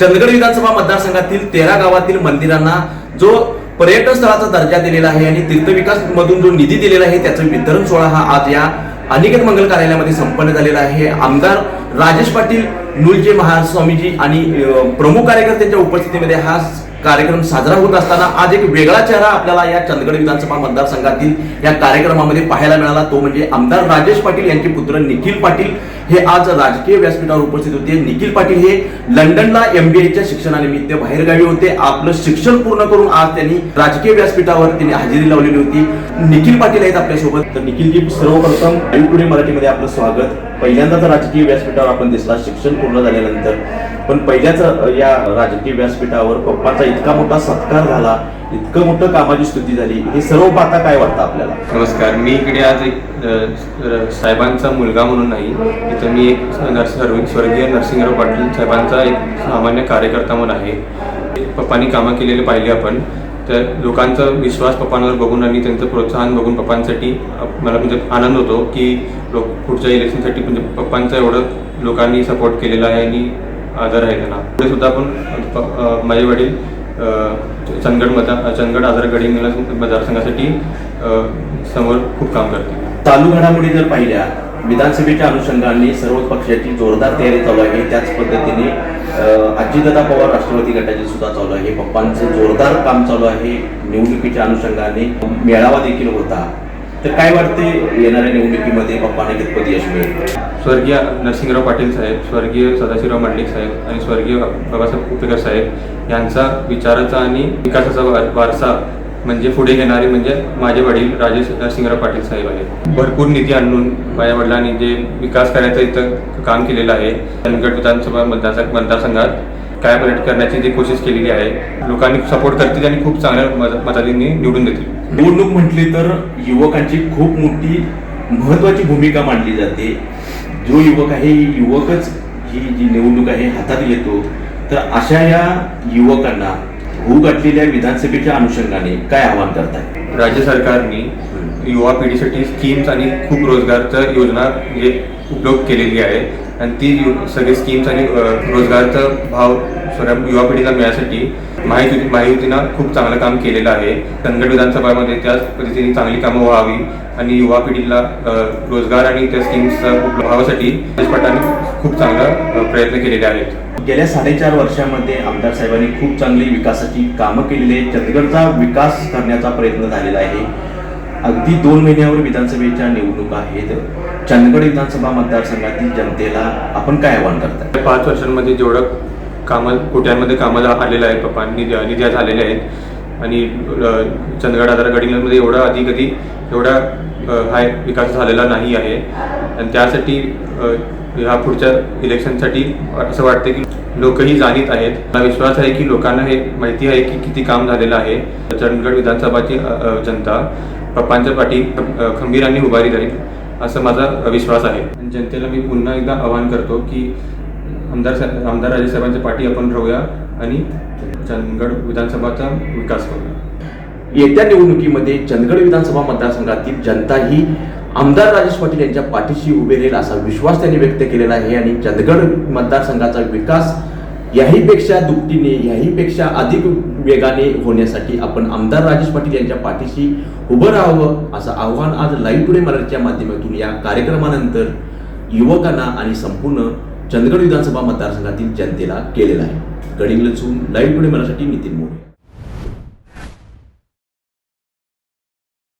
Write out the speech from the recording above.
चंदगड विधानसभा मतदारसंघातील तेरा गावातील मंदिरांना जो पर्यटन स्थळाचा दर्जा दिलेला आहे आणि तीर्थविकास मधून जो निधी दिलेला आहे त्याचं वितरण सोहळा हा आज या अनिकेत मंगल कार्यालयामध्ये संपन्न झालेला आहे. आमदार राजेश पाटील नुलजे महास्वामीजी आणि प्रमुख कार्यकर्त्यांच्या उपस्थितीमध्ये हा कार्यक्रम साजरा होत असताना आज एक वेगळा चेहरा आपल्याला या चंदगड विधानसभा मतदारसंघातील या कार्यक्रमामध्ये पाहायला मिळाला. तो म्हणजे आमदार राजेश पाटील यांचे पुत्र निखिल पाटील. हे आज राजकीय व्यासपीठावर उपस्थित होते. निखिल पाटील हे लंडनला एमबीएच्या शिक्षणानिमित्त बाहेरगावी होते. आपलं शिक्षण पूर्ण करून आज त्यांनी राजकीय व्यासपीठावर त्यांनी हजेरी लावलेली होती. निखिल पाटील आहेत आपल्यासोबत. तर निखिलजी सर्वप्रथम टुडे मराठीमध्ये आपलं स्वागत. पहिल्यांदाच राजकीय व्यासपीठावर आपण दिसला. शिक्षण पूर्ण झाल्यानंतर पण पहिल्याच या राजकीय व्यासपीठावर पप्पाचा इतका मोठा सत्कार झाला इतकं मोठं कामाची स्तुती झाली हे सर्व पाहता काय वाटतं आपल्याला? नमस्कार मी इकडे आज एक साहेबांचा मुलगा म्हणून नाही इथं मी एक नर्सिंग स्वर्गीय नरसिंहराव पाटील साहेबांचा एक सामान्य कार्यकर्ता म्हणून आहे. पप्पांनी कामं केलेले पाहिले आपण तर लोकांचा विश्वास पप्पांवर बघून आणि त्यांचं प्रोत्साहन बघून पप्पांसाठी मला म्हणजे आनंद होतो की लोक पुढच्या इलेक्शनसाठी म्हणजे पप्पांचा एवढं लोकांनी सपोर्ट केलेला आहे आणि आजार आहे त्यांना. पुढे सुद्धा आपण माझे वडील चंदगड मतदार चंदगड आजार मतदारसंघासाठी समोर खूप काम करते चालू घडामोडी जर पाहिल्या विधानसभेच्या अनुषंगाने सर्व पक्षाची जोरदार तयारी चालू आहे. त्याच पद्धतीने अं, अजितदादा पवार राष्ट्रवादी गटाची सुद्धा चालू आहे. पप्पांचं जोरदार काम चालू आहे. निवडणुकीच्या अनुषंगाने मेळावा देखील होता. तर काय वाटते येणाऱ्या निवडणुकीमध्ये पप्पाने कितपत यश मिळेल? स्वर्गीय नरसिंहराव पाटील साहेब स्वर्गीय सदाशिवराव मंडलिक साहेब आणि स्वर्गीय बाबासाहेब कुपेकर साहेब यांचा विचाराचा आणि विकासाचा वारसा म्हणजे पुढे घेणारे म्हणजे माझे वडील राजेश नरसिंहराव पाटील साहेब आहेत. भरपूर निधी आणून माझ्या वडिलांनी जे विकास करायचं इथं काम केलेलं आहे धनगड विधानसभा मतदार मतदारसंघात. काय पलट करण्याची जी कोशिश केलेली आहे लोकांनी सपोर्ट करतील आणि खूप चांगल्या मत- मतांनी निवडून देतील. निवडणूक म्हटली तर युवकांची खूप मोठी महत्वाची भूमिका मांडली जाते. जो युवक आहे युवकच ही जी निवडणूक आहे हातात घेतो. तर अशा या युवकांना होऊ घातलेल्या विधानसभेच्या अनुषंगाने काय आवाहन करताय? राज्य सरकारने युवा पिढीसाठी स्कीम्स आणि खूप रोजगारच्या योजना उपयोग केलेली आहे. आणि ती यु- सगळे स्कीम्स आणि रोजगारचा भाव सगळ्या युवा पिढीला मिळण्यासाठी महायुती महायुतीनं खूप चांगलं काम केलेलं आहे. कन्नड विधानसभामध्ये त्याच पद्धतीने चांगली कामं व्हावी आणि युवा पिढीला रोजगार आणि त्या स्कीम्सचा व्हावासाठी देशपाटांनी खूप चांगला प्रयत्न केलेले आहेत. गेल्या साडेचार वर्षामध्ये आमदार साहेबांनी खूप चांगली विकासाची कामं केलेली आहेत. चंदगडचा विकास करण्याचा प्रयत्न झालेला आहे. अगदी दोन महिन्यावर विधानसभेच्या निवडणुका आहेत. चंदगड विधानसभा मतदारसंघातील जनतेला आपण काय आव्हान करताय? पाच वर्षांमध्ये जेवढं कामं कोट्यांमध्ये कामाला आलेलं आहे पप्पा निध्या निध्या झालेल्या आहेत आणि चंदगड आधार गडिंगमध्ये एवढा आधी कधी एवढा हाय हा विकास झालेला नाही आहे. आणि त्यासाठी ह्या पुढच्या इलेक्शनसाठी असं वाटतं की लोकही जाणीत आहेत. मला विश्वास आहे की लोकांना हे माहिती आहे की किती काम झालेलं आहे. चंदगड विधानसभाची जनता पप्पांच्या पाठी खंबीरांनी उभारी धरेल असं माझा विश्वास आहे. जनतेला मी पुन्हा एकदा आवाहन करतो की आमदार साहेब आमदार राजेसाहेबांच्या पाठी आपण राहूया आणि चंदगड विधानसभाचा विकास करूया येत्या निवडणुकीमध्ये चंदगड विधानसभा मतदारसंघातील जनता ही आमदार राजेश पाटील यांच्या पाठीशी उभे राहील असा विश्वास त्यांनी व्यक्त केलेला आहे आणि चंदगड मतदारसंघाचा विकास याहीपेक्षा दुपटीने याहीपेक्षा अधिक वेगाने होण्यासाठी आपण आमदार राजेश पाटील यांच्या पाठीशी उभं राहावं असं आव्हान आज लाईव्ह टुडे मराठीच्या माध्यमातून या कार्यक्रमानंतर युवकांना आणि संपूर्ण चंदगड विधानसभा मतदारसंघातील जनतेला केलेलं आहे. गडिंग्लजहून लाईव्ह टुडे मराठी नितीन मोरे.